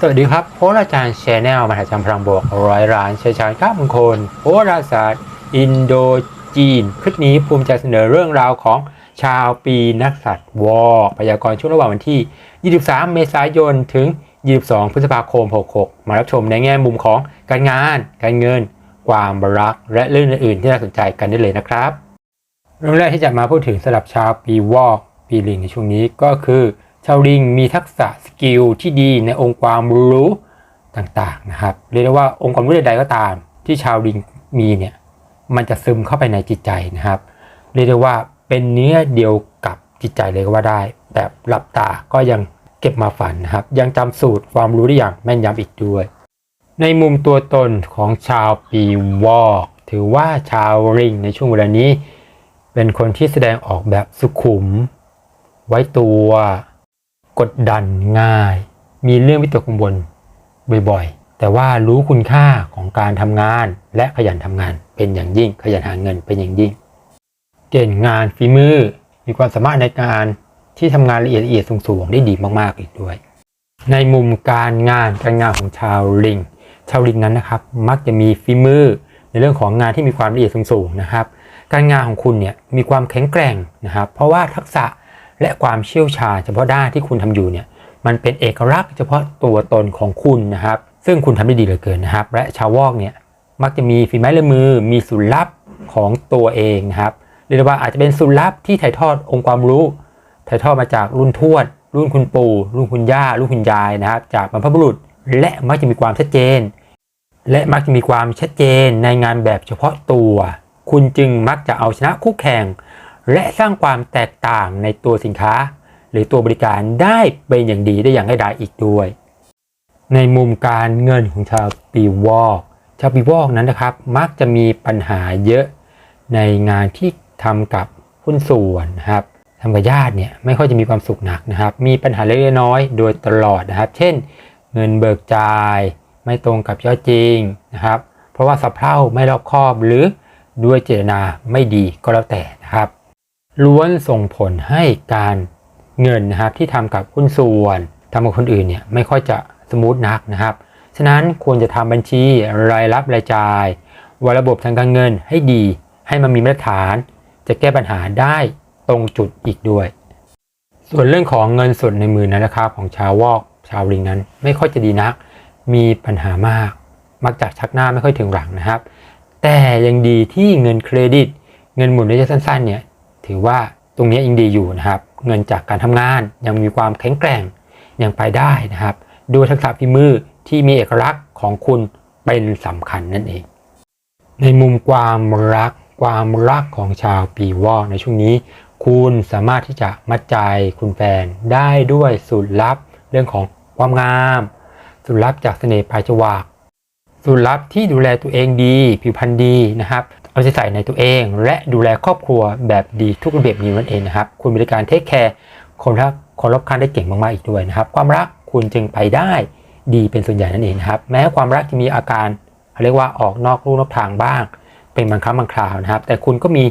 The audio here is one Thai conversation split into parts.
สวัสดีครับโหราจารย์ชแนลมหาจักรพลังบวกร้อยล้านเชยชาญข้ามงคลโหราศาสตร์ อินโดจีน คลิปนี้ภูมิใจเสนอเรื่องราวของชาวปีนักสัตว์วอกพยากรณ์ช่วงระหว่างวันที่ 23 เมษายนถึง 22 พฤษภาคม 66 มารับชมในแง่มุมของการงาน การเงิน ความรัก และเรื่องอื่นๆ ที่น่าสนใจกันได้เลยนะครับ เรื่องแรกที่จะมาพูดถึงสำหรับชาวปีวอกปีลิงในช่วงนี้ก็คือ ชาวลิงมีทักษะสกิลที่ดีในองค์ความรู้ต่างๆนะครับเรียกได้ว่าองค์ความรู้ใดๆก็ตาม ที่ชาวลิงมีเนี่ยมันจะซึมเข้าไปในจิตใจนะครับ เรียกได้ว่าเป็นเนื้อเดียวกับจิตใจเลยก็ว่าได้ แบบหลับตาก็ยังเก็บมาฝันนะครับ ยังจำสูตรความรู้ได้อย่างแม่นยำอีกด้วย ในมุมตัวตนของชาวปีวอกถือว่าชาวลิงในช่วงเวลานี้ เป็นคนที่แสดงออกแบบสุขุม ไว้ตัว กดดันง่าย มีเรื่องวิตกกังวลบ่อยๆ แต่ว่ารู้คุณค่าของการทำงานและขยันทำงานเป็นอย่างยิ่ง ขยันหาเงินเป็นอย่างยิ่ง เก่งงานฝีมือ มีความสามารถในการที่ทำงานละเอียดละเอียดสูงๆ ได้ดีมากๆอีกด้วย ในมุมการงานการงานของชาวลิง ชาวลิงนั้นนะครับ มักจะมีฝีมือในเรื่องของงานที่มีความละเอียดสูงๆนะครับ การงานของคุณเนี่ยมีความแข็งแกร่งนะครับ เพราะว่าทักษะ และความเชี่ยวชาญเฉพาะด้านที่คุณทำอยู่เนี่ยมันเป็นเอกลักษณ์เฉพาะตัวตนของคุณนะครับ ซึ่งคุณทำได้ดีเหลือเกินนะครับ และชาววอกเนี่ยมักจะมีฝีไม้ลายมือ มีสูตรลับของตัวเองนะครับเรียกว่าอาจจะเป็นสูตรลับที่ถ่ายทอดองค์ความรู้ถ่ายทอดมาจากรุ่นทวด รุ่นคุณปู่ รุ่นคุณย่า รุ่นคุณยายนะครับ จากบรรพบุรุษ และมักจะมีความชัดเจน และมักจะมีความชัดเจนในงานแบบเฉพาะตัว คุณจึงมักจะเอาชนะคู่แข่ง และสร้างความแตกต่างในตัวสินค้า หรือตัวบริการได้เป็นอย่างดีได้อย่างง่ายดายอีกด้วย ในมุมการเงินของชาวปีวอกชาวปีวอกนั้นนะครับ มักจะมีปัญหาเยอะในงานที่ทำกับหุ้นส่วนนะครับทำกับญาติเนี่ยไม่ค่อยจะมีความสุขหนักนะครับ มีปัญหาเล็กน้อยโดยตลอดนะครับ เช่น เงินเบิกจ่ายไม่ตรงกับยอดจริงนะครับ เพราะว่าสะเพร่าไม่รอบคอบหรือด้วยเจตนาไม่ดีก็แล้วแต่นะครับ ล้วนส่งผลให้การเงินนะครับที่ทำกับหุ้นส่วนทำกับคนอื่นเนี่ยไม่ค่อยจะสมูทนักนะครับ ฉะนั้นควรจะทำบัญชีรายรับรายจ่ายวางระบบทางการเงินให้ดี ให้มันมีมาตรฐาน จะแก้ปัญหาได้ตรงจุดอีกด้วย ส่วนเรื่องของเงินสดในมือนะครับ ของชาววอกชาวลิงนั้น ไม่ค่อยจะดีนัก มีปัญหามาก มักจะชักหน้าไม่ค่อยถึงหลังนะครับ แต่ยังดีที่เงินเครดิต เงินหมุนระยะสั้นๆเนี่ย ถือว่าตรงนี้ยังดีอยู่นะครับ เงินจากการทำงานยังมีความแข็งแกร่งยังไปได้นะครับดูทักษะฝีมือที่มีเอกลักษณ์ของคุณเป็นสำคัญนั่นเอง ในมุมความรักความรักของชาวปีวอกในช่วงนี้ คุณสามารถที่จะมัดใจคุณแฟนได้ด้วยสูตรลับเรื่องของความงาม สูตรลับจากเสน่ห์ปลายจวักสูตรลับที่ดูแลตัวเองดี ผิวพรรณดีนะครับ เอาใจใส่ในตัวเอง และดูแลครอบครัวแบบดีทุกระเบียบนิ้วนั่นเองนะครับ คุณบริการเทคแคร์คนรักคนรอบข้างได้เก่งมากๆอีกด้วยนะครับ ความรักคุณจึงไปได้ดีเป็นส่วนใหญ่นั่นเองนะครับ แม้ความรักจะมีอาการเขาเรียกว่าออกนอกลู่นอกทางบ้าง เป็นบางครั้งบางคราวนะครับ แต่คุณก็มี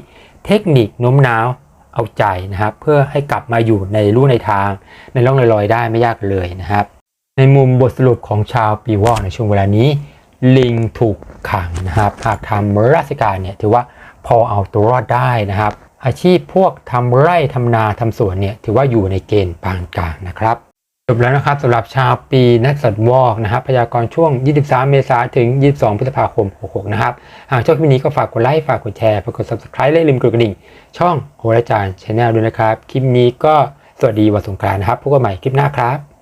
เทคนิคโน้มน้าวเอาใจนะครับ เพื่อให้กลับมาอยู่ในลู่ในทาง ในร่องรอยๆได้ไม่ยากเลยนะครับ ในมุมบทสรุปของชาวปีวอกในช่วงเวลานี้ ลิงถูกขังนะครับ หากทำราชการเนี่ยถือว่าพอเอาตัวรอดได้นะครับ อาชีพพวกทำไร่ทำนาทำสวนเนี่ยถือว่าอยู่ในเกณฑ์ปานกลางนะครับจบแล้วนะครับสำหรับชาวปีนักสัตว์วอกนะครับพยากรณ์ช่วง 23 เมษายนถึง 22 พฤษภาคม 66 นะครับ หากชอบคลิปนี้ก็ฝากกดไลค์ฝากกดแชร์ฝากกด subscribe และอย่าลืมกดกระดิ่ง ช่องโหราจารย์ชาแนลด้วยนะครับ คลิปนี้ก็สวัสดีวันสงกรานต์นะครับพบกันใหม่คลิปหน้าครับ